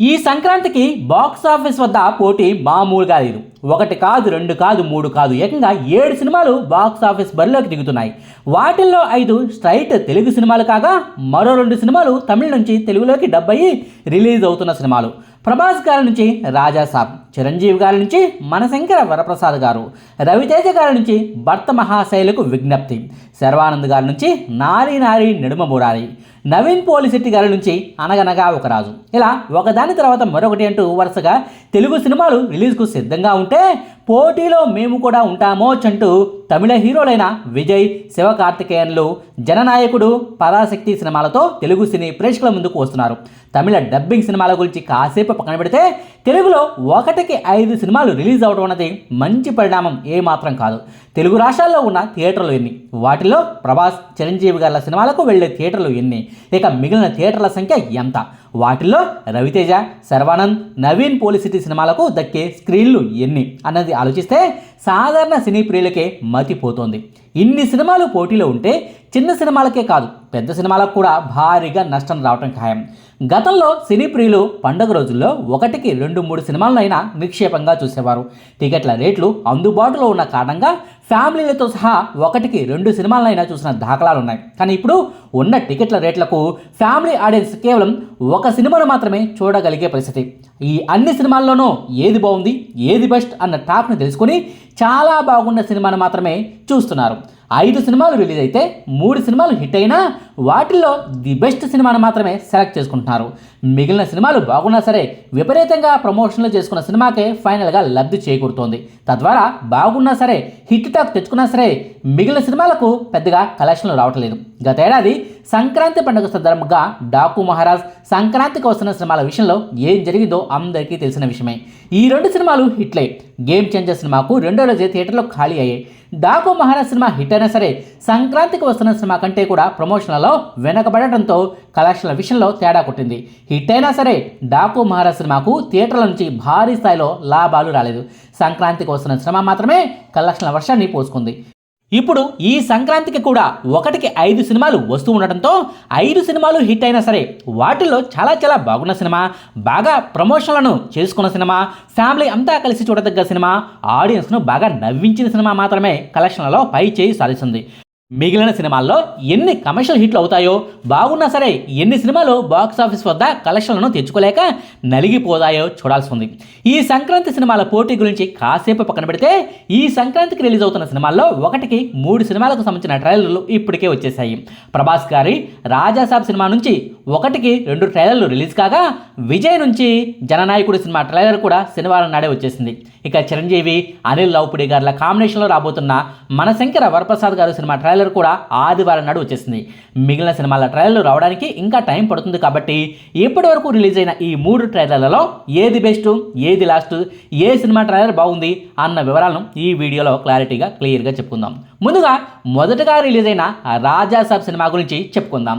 ఈ సంక్రాంతికి box office వద్ద పోటీ మామూలుగా లేదు. ఒకటి కాదు రెండు కాదు మూడు కాదు. ఏకంగా ఏడు సినిమాలు బాక్స్ ఆఫీస్ బరిలోకి దిగుతున్నాయి. వాటిల్లో ఐదు స్ట్రైట్ తెలుగు సినిమాలు కాగా మరో రెండు సినిమాలు తమిళ నుంచి తెలుగులోకి డబ్ రిలీజ్ అవుతున్న సినిమాలు. ప్రభాస్ గారి నుంచి రాజా సాబ్ చిరంజీవి గారి నుంచి మనశంకర వరప్రసాద్ గారు రవితేజ గారి నుంచి భర్త మహాశైలకు విజ్ఞప్తి శర్వానంద్ గారి నుంచి నారీ నారీ నిడుమ మురారి నవీన్ పోలిశెట్టి గారి నుంచి అనగనగా ఒక రాజు. ఇలా ఒకదాని తర్వాత మరొకటి అంటూ వరుసగా తెలుగు సినిమాలు రిలీజ్కు సిద్ధంగా ఉంటే పోటీలో మేము కూడా ఉంటామో చంటూ తమిళ హీరోలైన విజయ్ శివకార్తికేయన్లు జననాయకుడు పరాశక్తి సినిమాలతో తెలుగు సినీ ప్రేక్షకుల ముందుకు వస్తున్నారు. తమిళ డబ్బింగ్ సినిమాల గురించి కాసేపు పక్కన పెడితే తెలుగులో ఒకటికి ఐదు సినిమాలు రిలీజ్ అవడం అన్నది మంచి పరిణామం ఏమాత్రం కాదు. తెలుగు రాష్ట్రాల్లో ఉన్న థియేటర్లు ఎన్ని? వాటిలో ప్రభాస్ చిరంజీవి గారి సినిమాలకు వెళ్ళే థియేటర్లు ఎన్ని? ఇక మిగిలిన థియేటర్ల సంఖ్య ఎంత? వాటిల్లో రవితేజ శర్వానంద్ నవీన్ పోలిసిటీ సినిమాలకు దక్కే స్క్రీన్లు ఎన్ని అన్నది ఆలోచిస్తే సాధారణ సినీ ప్రియులకే మతిపోతోంది ఇన్ని సినిమాలు పోటీలో ఉంటే చిన్న సినిమాలకే కాదు పెద్ద సినిమాలకు కూడా భారీగా నష్టం రావటం ఖాయం. గతంలో సినీ ప్రియులు పండుగ రోజుల్లో ఒకటికి రెండు మూడు సినిమాలనైనా నిక్షేపంగా చూసేవారు. టికెట్ల రేట్లు అందుబాటులో ఉన్న కారణంగా ఫ్యామిలీలతో సహా ఒకటికి రెండు సినిమాలనైనా చూసిన దాఖలాలు ఉన్నాయి కానీ ఇప్పుడు ఉన్న టికెట్ల రేట్లకు ఫ్యామిలీ ఆడియన్స్ కేవలం ఒక సినిమాను మాత్రమే చూడగలిగే పరిస్థితి. ఈ అన్ని సినిమాల్లోనూ ఏది బాగుంది ఏది బెస్ట్ అన్న టాప్ని తెలుసుకొని చాలా బాగున్న సినిమాను మాత్రమే చూస్తున్నారు. ఐదు సినిమాలు రిలీజ్ అయితే మూడు సినిమాలు హిట్ అయినా వాటిల్లో ది బెస్ట్ సినిమాను మాత్రమే సెలెక్ట్ చేసుకుంటున్నారు. మిగిలిన సినిమాలు బాగున్నా సరే విపరీతంగా ప్రమోషన్లు చేసుకున్న సినిమాకే ఫైనల్గా లబ్ధి చేకూరుతోంది. తద్వారా బాగున్నా సరే హిట్ టాక్ తెచ్చుకున్నా సరే మిగిలిన సినిమాలకు పెద్దగా కలెక్షన్లు రావట్లేదు. గతేడాది సంక్రాంతి పండుగ సందర్భంగా డాకు మహారాజ్ సంక్రాంతికి వస్తున్న సినిమాల విషయంలో ఏం జరిగిందో అందరికీ తెలిసిన విషయమే. ఈ రెండు సినిమాలు హిట్లే. గేమ్ చేంజర్ సినిమాకు రెండో రోజే థియేటర్లో ఖాళీ అయ్యాయి డాకు మహారాజ్ సినిమా హిట్ అయినా సరే సంక్రాంతికి వస్తున్న సినిమా కంటే కూడా ప్రమోషన్లలో వెనకబడటంతో కలెక్షన్ల విషయంలో తేడా కొట్టింది. హిట్ అయినా సరే డాకు మహారాజ్ సినిమాకు థియేటర్ల నుంచి భారీ స్థాయిలో లాభాలు రాలేదు. సంక్రాంతికి వస్తున్న సినిమా మాత్రమే కలెక్షన్ల వర్షాన్ని పోసుకుంది. ఇప్పుడు ఈ సంక్రాంతికి కూడా ఒకటికి ఐదు సినిమాలు వస్తూ ఉండటంతో ఐదు సినిమాలు హిట్ అయినా సరే వాటిల్లో చాలా చాలా బాగున్న సినిమా బాగా ప్రమోషన్లను చేసుకున్న సినిమా ఫ్యామిలీ అంతా కలిసి చూడదగ్గ సినిమా ఆడియన్స్ను బాగా నవ్వించిన సినిమా మాత్రమే కలెక్షన్లలో పై చేయి సాధిస్తుంది. మిగిలిన సినిమాల్లో ఎన్ని కమర్షియల్ హిట్లు అవుతాయో బాగున్నా సరే ఎన్ని సినిమాలు బాక్స్ ఆఫీస్ వద్ద కలెక్షన్లను తెచ్చుకోలేక నలిగిపోతాయో చూడాల్సి ఉంది ఈ సంక్రాంతి సినిమాల పోటీ గురించి కాసేపు పక్కన పెడితే ఈ సంక్రాంతికి రిలీజ్ అవుతున్న సినిమాల్లో ఒకటికి మూడు సినిమాలకు సంబంధించిన ట్రైలర్లు ఇప్పటికే వచ్చేసాయి ప్రభాస్ గారి రాజాసాబ్ సినిమా నుంచి ఒకటికి రెండు ట్రైలర్లు రిలీజ్ కాగా విజయ్ నుంచి జననాయకుడి సినిమా ట్రైలర్ కూడా శనివారం నాడే వచ్చేసింది. ఇక చిరంజీవి అనిల్ లౌపుడి గారిల కాంబినేషన్లో రాబోతున్న మనశంకర వరప్రసాద్ గారు సినిమా ట్రైలర్ కూడా ఆదివారం నాడు వచ్చేసింది. మిగిలిన సినిమాల ట్రైలర్లు రావడానికి ఇంకా టైం పడుతుంది కాబట్టి ఇప్పటి వరకు రిలీజ్ అయిన ఈ మూడు ట్రైలర్లలో ఏది బెస్ట్ ఏది లాస్ట్ ఏ సినిమా ట్రైలర్ బాగుంది అన్న వివరాలను ఈ వీడియోలో క్లారిటీగా క్లియర్గా చెప్పుకుందాం. ముందుగా మొదటగా రిలీజ్ అయిన రాజాసాబ్ సినిమా గురించి చెప్పుకుందాం.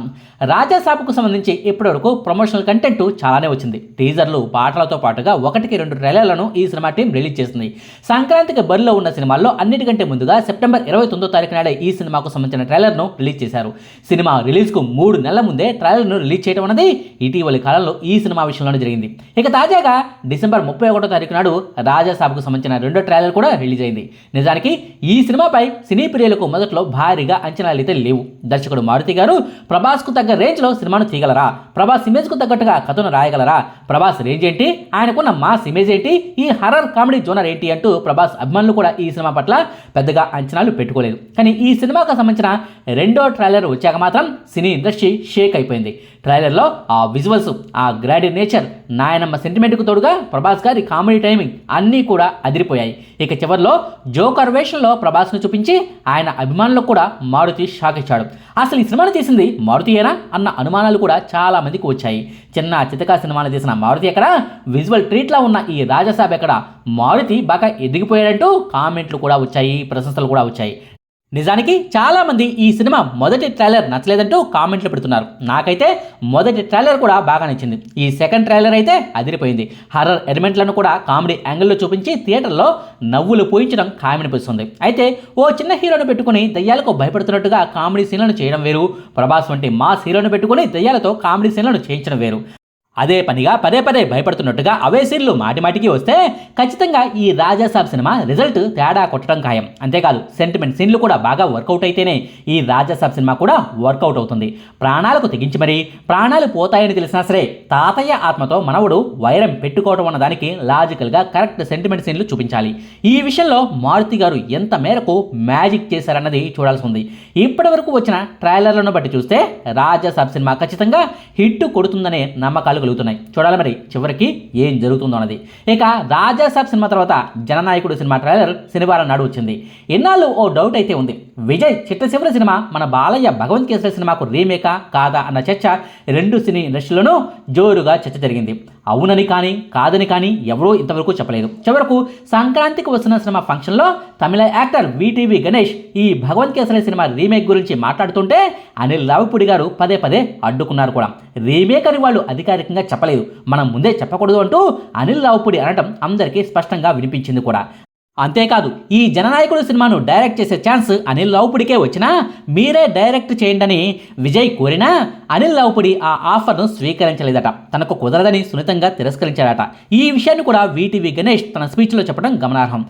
రాజాసాబ్కు సంబంధించి ఇప్పటివరకు ప్రమోషనల్ కంటెంట్ చాలానే వచ్చింది. టీజర్లు పాటలతో పాటుగా ఒకటికి రెండు ట్రైలర్లను ఈ సినిమా టీం రిలీజ్ చేసింది. సంక్రాంతికి బరిలో ఉన్న సినిమాల్లో అన్నిటికంటే ముందుగా సెప్టెంబర్ ఇరవై తొమ్మిదో తారీఖు నాడే ఈ సినిమాకు సంబంధించిన ట్రైలర్ను రిలీజ్ చేశారు. సినిమా రిలీజ్కు మూడు నెలల ముందే ట్రైలర్ను రిలీజ్ చేయడం అనేది ఇటీవలి కాలంలో ఈ సినిమా విషయంలోనే జరిగింది. ఇక తాజాగా డిసెంబర్ ముప్పై ఒకటో తారీఖు నాడు రాజాసాబ్కు సంబంధించిన రెండో ట్రైలర్ కూడా రిలీజ్ అయింది. నిజానికి ఈ సినిమాపై సినీ ప్రియులకు మొదట్లో భారీగా అంచనాలు అయితే లేవు. దర్శకుడు మారుతి గారు ప్రభాస్కు తగ్గ రేంజ్లో సినిమాను తీయగలరా? ప్రభాస్ ఇమేజ్కు తగ్గట్టుగా కథను రాయగలరా? ప్రభాస్ రేంజ్ ఏంటి? ఆయనకున్న మాస్ ఇమేజ్ ఏంటి? ఈ హర్రర్ కామెడీ జోనర్ ఏంటి అంటూ ప్రభాస్ అభిమానులు కూడా ఈ సినిమా పట్ల పెద్దగా అంచనాలు పెట్టుకోలేదు. కానీ ఈ సినిమాకు సంబంధించిన రెండో ట్రైలర్ వచ్చాక మాత్రం సినీ ఇండస్ట్రీ షేక్ అయిపోయింది. ట్రైలర్లో ఆ విజువల్స్ ఆ గ్రాడి నేచర్ నాయనమ్మ సెంటిమెంట్కు తోడుగా ప్రభాస్ గారి కామెడీ టైమింగ్ అన్నీ కూడా అదిరిపోయాయి. ఇక చివరిలో జోకర్ వేషంలో ప్రభాస్ను చూపించి ఆయన అభిమానులకు కూడా మారుతి షాక్ ఇచ్చాడు. అసలు ఈ సినిమాను తీసింది మారుతియేనా అన్న అనుమానాలు కూడా చాలా మందికి వచ్చాయి. చిన్న చితకా సినిమాను తీసిన మారుతి ఎక్కడ? విజువల్ ట్రీట్లా ఉన్న ఈ రాజసాబ్ ఎక్కడ? మారుతి బాగా ఎదిగిపోయాడంటూ కామెంట్లు కూడా వచ్చాయి ప్రశంసలు కూడా వచ్చాయి. నిజానికి చాలామంది ఈ సినిమా మొదటి ట్రైలర్ నచ్చలేదంటూ కామెంట్లు పెడుతున్నారు. నాకైతే మొదటి ట్రైలర్ కూడా బాగా నచ్చింది. ఈ సెకండ్ ట్రైలర్ అయితే అదిరిపోయింది. హర్రర్ ఎలిమెంట్లను కూడా కామెడీ యాంగిల్లో చూపించి థియేటర్లో నవ్వులు పోయించడం ఖాయమనిపిస్తుంది. అయితే ఓ చిన్న హీరోను పెట్టుకుని దయ్యాలకు భయపడుతున్నట్టుగా కామెడీ సీన్లను చేయడం వేరు. ప్రభాస్ వంటి మాస్ హీరోను పెట్టుకుని దయ్యాలతో కామెడీ సీన్లను చేయించడం వేరు. అదే పనిగా పదే పదే భయపడుతున్నట్టుగా అవే సీన్లు మాటిమాటికి వస్తే ఖచ్చితంగా ఈ రాజాసాబ్ సినిమా రిజల్ట్ తేడా కొట్టడం ఖాయం. అంతేకాదు సెంటిమెంట్ సీన్లు కూడా బాగా వర్కౌట్ అయితేనే ఈ రాజాసాబ్ సినిమా కూడా వర్కౌట్ అవుతుంది. ప్రాణాలకు తెగించి మరీ ప్రాణాలు పోతాయని తెలిసినా సరే తాతయ్య ఆత్మతో మనవడు వైరం పెట్టుకోవడం అన్న దానికి లాజికల్గా కరెక్ట్ సెంటిమెంట్ సీన్లు చూపించాలి. ఈ విషయంలో మారుతి గారు ఎంత మేరకు మ్యాజిక్ చేశారన్నది చూడాల్సి ఉంది. ఇప్పటి వరకు వచ్చిన ట్రైలర్లను బట్టి చూస్తే రాజాసాబ్ సినిమా ఖచ్చితంగా హిట్ కొడుతుందనే నమ్మకాలు కలుగుతున్నాయి చూడాలి మరి చివరికి ఏం జరుగుతుందో అన్నది. ఇక రాజాసాబ్ సినిమా తర్వాత జననాయకుడు సినిమా ట్రైలర్ శనివారం నాడు వచ్చింది. ఎన్నాళ్ళు ఓ డౌట్ అయితే ఉంది. విజయ్ చిట్టశివరి సినిమా మన బాలయ్య భగవంత్ కేసరి సినిమాకు రీమేకా కాదా అన్న చర్చ రెండు సినీ ఇండస్ట్రీలోనూ జోరుగా చర్చ జరిగింది. అవునని కానీ కాదని కానీ ఎవరూ ఇంతవరకు చెప్పలేదు. చివరకు సంక్రాంతికి వస్తున్న సినిమా ఫంక్షన్లో తమిళ యాక్టర్ విటీవీ గణేష్ ఈ భగవంత్ కేసరి సినిమా రీమేక్ గురించి మాట్లాడుతుంటే అనిల్ రావిపూడి గారు పదే పదే అడ్డుకున్నారు కూడా. రీమేక్ అని వాళ్ళు అధికారికంగా చెప్పలేదు. మనం ముందే చెప్పకూడదు అంటూ అనిల్ రావుపూడి అనడం అందరికీ స్పష్టంగా వినిపించింది కూడా. అంతేకాదు ఈ జననాయకుడు సినిమాను డైరెక్ట్ చేసే ఛాన్స్ అనిల్ రావుపుడికే వచ్చినా మీరే డైరెక్ట్ చేయండి విజయ్ కోరినా అనిల్ రావుపుడి ఆ ఆఫర్ను స్వీకరించలేదట. తనకు కుదరదని సున్నితంగా తిరస్కరించాడట. ఈ విషయాన్ని కూడా వీటీవీ గణేష్ తన స్పీచ్లో చెప్పడం గమనార్హం.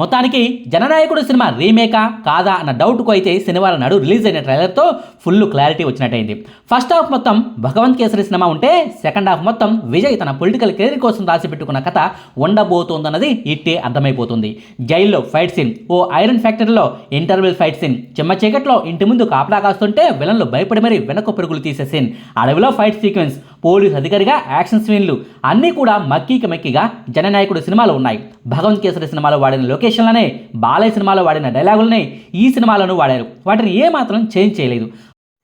మొత్తానికి జననాయకుడు సినిమా రీమేకా కాదా అన్న డౌట్కు అయితే శనివారం నాడు రిలీజ్ అయిన ట్రైలర్తో ఫుల్ క్లారిటీ వచ్చినట్టయింది. ఫస్ట్ హాఫ్ మొత్తం భగవంత్ కేసరి సినిమా ఉంటే సెకండ్ హాఫ్ మొత్తం విజయ్ తన పొలిటికల్ కెరీర్ కోసం రాసి పెట్టుకున్న కథ ఉండబోతోందన్నది ఇట్టే అర్థమైపోతుంది. జైల్లో ఫైట్ సీన్ ఓ ఐరన్ ఫ్యాక్టరీలో ఇంటర్వెల్ ఫైట్ సీన్ చిమ్మ చీకట్లో ఇంటి ముందు కాపలా కాస్తుంటే విలన్లు భయపడి మరీ వెనక పెరుగులు తీసే సీన్ అడవిలో ఫైట్ సీక్వెన్స్ పోలీస్ అధికారిగా యాక్షన్ సీన్లు అన్నీ కూడా మక్కీకి మక్కిగా జననాయకుడు సినిమాలో ఉన్నాయి. భగవంత్ కేసరి సినిమాలో వాడిన లొకేషన్లనే బాలయ్య సినిమాలో వాడిన డైలాగులనే ఈ సినిమాలోనూ వాడారు. వాటిని ఏమాత్రం చేంజ్ చేయలేదు.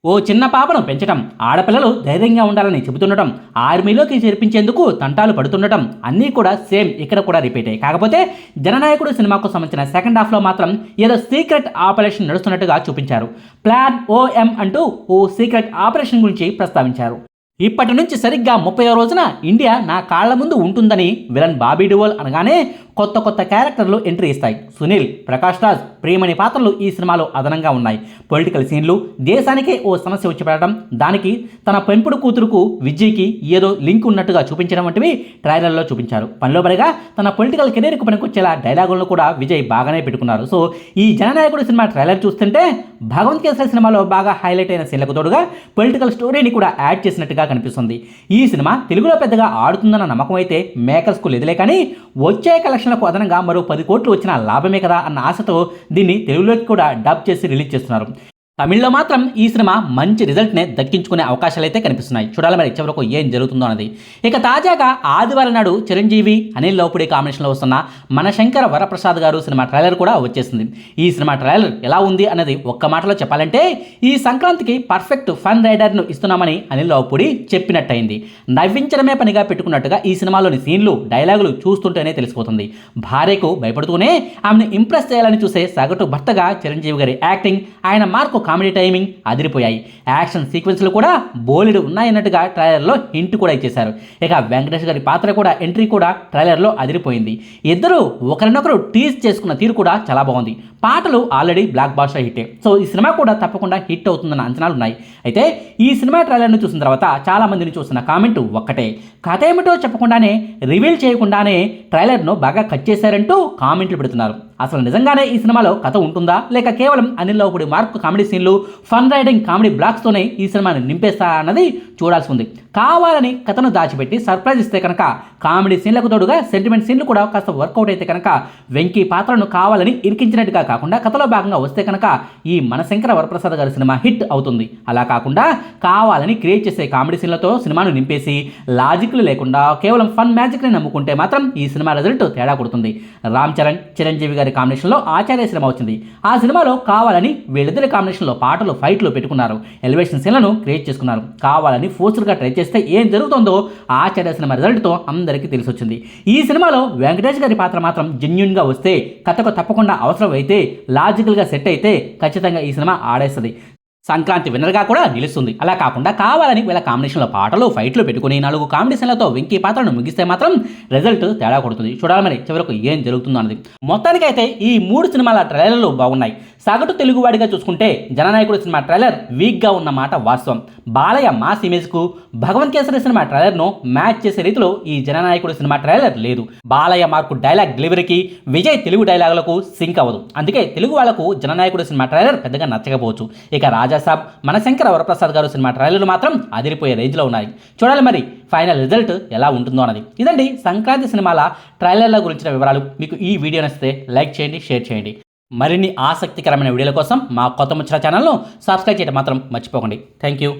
ఓ చిన్న పాపను పెంచడం ఆడపిల్లలు ధైర్యంగా ఉండాలని చెబుతుండటం ఆర్మీలోకి చేర్పించేందుకు తంటాలు పడుతుండటం అన్నీ కూడా సేమ్ ఇక్కడ కూడా రిపీట్. అయ్యాయి కాకపోతే జననాయకుడు సినిమాకు సంబంధించిన సెకండ్ హాఫ్లో మాత్రం ఏదో సీక్రెట్ ఆపరేషన్ నడుస్తున్నట్టుగా చూపించారు. ప్లాన్ ఓఎం అంటూ ఓ సీక్రెట్ ఆపరేషన్ గురించి ప్రస్తావించారు. ఇప్పటి నుంచి సరిగ్గా ముప్పై రోజున ఇండియా నా కాళ్ళ ముందు ఉంటుందని విలన్ బాబీ డివోల్ అనగానే కొత్త కొత్త క్యారెక్టర్లు ఎంట్రీ ఇస్తాయి. సునీల్ ప్రకాష్ రాజ్ ప్రేమని పాత్రలు ఈ సినిమాలో అదనంగా ఉన్నాయి. పొలిటికల్ సీన్లు దేశానికే ఓ సమస్య వచ్చి పడటం దానికి తన పెంపుడు కూతురుకు విజయ్కి ఏదో లింక్ ఉన్నట్టుగా చూపించడం వంటివి ట్రైలర్లో చూపించారు. పనిలో పనిగా తన పొలిటికల్ కెరీర్కు పనికొచ్చేలా డైలాగులను కూడా విజయ్ బాగానే పెట్టుకున్నారు. సో ఈ జననాయకుడు సినిమా ట్రైలర్ చూస్తుంటే భగవంత్ కేసరి సినిమాలో బాగా హైలైట్ అయిన సీన్లకు తోడుగా పొలిటికల్ స్టోరీని కూడా యాడ్ చేసినట్టుగా కనిపిస్తుంది. ఈ సినిమా తెలుగులో పెద్దగా ఆడుతుందన్న నమ్మకం అయితే మేకర్స్కు లేదులే కానీ వచ్చే కలెక్షన్ కలెక్షన్లకు అదనంగా మరో పది కోట్లు వచ్చిన లాభమే కదా అన్న ఆశతో దీన్ని తెలుగులోకి కూడా డబ్ చేసి రిలీజ్ చేస్తున్నారు. తమిళ్ళో మాత్రం ఈ సినిమా మంచి రిజల్ట్నే దక్కించుకునే అవకాశాలు అయితే కనిపిస్తున్నాయి. చూడాలి మరి చివరకు ఏం జరుగుతుందో అన్నది. ఇక తాజాగా ఆదివారం నాడు చిరంజీవి అనిల్ లోపుడి కాంబినేషన్లో వస్తున్న మన శంకర వరప్రసాద్ గారు సినిమా ట్రైలర్ కూడా వచ్చేసింది. ఈ సినిమా ట్రైలర్ ఎలా ఉంది అన్నది ఒక్క మాటలో చెప్పాలంటే ఈ సంక్రాంతికి పర్ఫెక్ట్ ఫన్ రైడర్ను ఇస్తున్నామని అనిల్ లోపుడి చెప్పినట్టయింది. నవ్వించడమే పనిగా పెట్టుకున్నట్టుగా ఈ సినిమాలోని సీన్లు డైలాగులు చూస్తుంటేనే తెలిసిపోతుంది. భార్యకు భయపడుతూనే ఆమెను ఇంప్రెస్ చేయాలని చూసే సగటు భర్తగా చిరంజీవి గారి యాక్టింగ్ ఆయన మార్కు కామెడీ టైమింగ్ అదిరిపోయాయి. యాక్షన్ సీక్వెన్స్లు కూడా బోలెడు ఉన్నాయన్నట్టుగా ట్రైలర్లో హింట్ కూడా ఇచ్చేశారు. ఇక వెంకటేష్ గారి పాత్ర కూడా ఎంట్రీ కూడా ట్రైలర్లో అదిరిపోయింది. ఇద్దరు ఒకరినొకరు టీజ్ చేసుకున్న తీరు కూడా చాలా బాగుంది. పాటలు ఆల్రెడీ బ్లాక్ బాస్టర్ హిట్టే. సో ఈ సినిమా కూడా తప్పకుండా హిట్ అవుతుందన్న అంచనాలు ఉన్నాయి అయితే ఈ సినిమా ట్రైలర్ను చూసిన తర్వాత చాలా మందిని చూసిన కామెంట్ ఒక్కటే. కథ ఏమిటో చెప్పకుండానే రివీల్ చేయకుండానే ట్రైలర్ను బాగా కట్ చేశారంటూ కామెంట్లు పెడుతున్నారు. అసలు నిజంగానే ఈ సినిమాలో కథ ఉంటుందా? లేక కేవలం అనిల్ లోపుడి మార్క్ కామెడీ సీన్లు ఫన్ రైడింగ్ కామెడీ బ్లాక్స్తోనే ఈ సినిమాని నింపేస్తా అన్నది చూడాల్సి ఉంది. కావాలని కథను దాచిపెట్టి సర్ప్రైజ్ ఇస్తే కనుక కామెడీ సీన్లకు తోడుగా సెంటిమెంట్ సీన్లు కూడా కాస్త వర్కౌట్ అయితే కనుక వెంకీ పాత్రను కావాలని ఇరికించినట్టుగా కాకుండా కథలో భాగంగా వస్తే కనుక ఈ మనశంకర వరప్రసాద్ గారి సినిమా హిట్ అవుతుంది. అలా కాకుండా కావాలని క్రియేట్ చేసే కామెడీ సీన్లతో సినిమాను నింపేసి లాజిక్లు లేకుండా కేవలం ఫన్ మ్యాజిక్ని నమ్ముకుంటే మాత్రం ఈ సినిమా రిజల్ట్ తేడా కొడుతుంది. రామ్ చరణ్ చిరంజీవి గారి కాంబినేషన్లో ఆచార్య సినిమా వచ్చింది. ఆ సినిమాలో కావాలని వీళ్ళిద్దరి కాంబినేషన్లో పాటలు ఫైట్లు పెట్టుకున్నారు. ఎలివేషన్ సీన్లను క్రియేట్ చేసుకున్నారు. కావాలని ఫోర్స్డ్గా ట్రై చేస్తే ఏం జరుగుతుందో ఆచార్య సినిమా రిజల్ట్తో అందరికీ తెలిసి వచ్చింది ఈ సినిమాలో వెంకటేష్ గారి పాత్ర మాత్రం జెన్యున్గా వస్తే కథకు తప్పకుండా అవసరం అయితే లాజికల్గా సెట్ అయితే ఖచ్చితంగా ఈ సినిమా ఆడేస్తుంది. సంక్రాంతి విన్నర్గా కూడా నిలుస్తుంది. అలా కాకుండా కావాలని వీళ్ళ కాంబినేషన్లో పాటలు ఫైట్లు పెట్టుకుని నాలుగు కాంబినేషన్లతో వెంకీ పాత్రను ముగిస్తే మాత్రం రిజల్ట్ తేడా కొడుతుంది. చూడాలి మరి చివరకు ఏం జరుగుతుందో అన్నది. మొత్తానికైతే ఈ మూడు సినిమాల ట్రైలర్లు బాగున్నాయి. సగటు తెలుగువాడిగా చూసుకుంటే జననాయకుడు సినిమా ట్రైలర్ వీక్గా ఉన్న మాట వాస్తవం. బాలయ్య మాస్ ఇమేజ్కు భగవంత్ కేసరి సినిమా ట్రైలర్ను మ్యాచ్ చేసే రీతిలో ఈ జననాయకుడు సినిమా ట్రైలర్ లేదు. బాలయ్య మార్కు డైలాగ్ డెలివరీకి విజయ్ తెలుగు డైలాగులకు సింక్ అవ్వదు. అందుకే తెలుగు వాళ్ళకు జననాయకుడు సినిమా ట్రైలర్ పెద్దగా నచ్చకపోవచ్చు. ఇక రాజా రాజాసాబ్ మనశంకర వరప్రసాద్ గారు సినిమా ట్రైలర్లు మాత్రం అదిరిపోయే రేంజ్లో ఉన్నాయి. చూడాలి మరి ఫైనల్ రిజల్ట్ ఎలా ఉంటుందో అన్నది. ఇదండి సంక్రాంతి సినిమాల ట్రైలర్ల గురించిన వివరాలు. మీకు ఈ వీడియో నచ్చితే లైక్ చేయండి షేర్ చేయండి. మరిన్ని ఆసక్తికరమైన వీడియోల కోసం మా కొత్త ముచ్చట ఛానల్ను సబ్స్క్రైబ్ చేయడం మాత్రం మర్చిపోకండి. Thank you.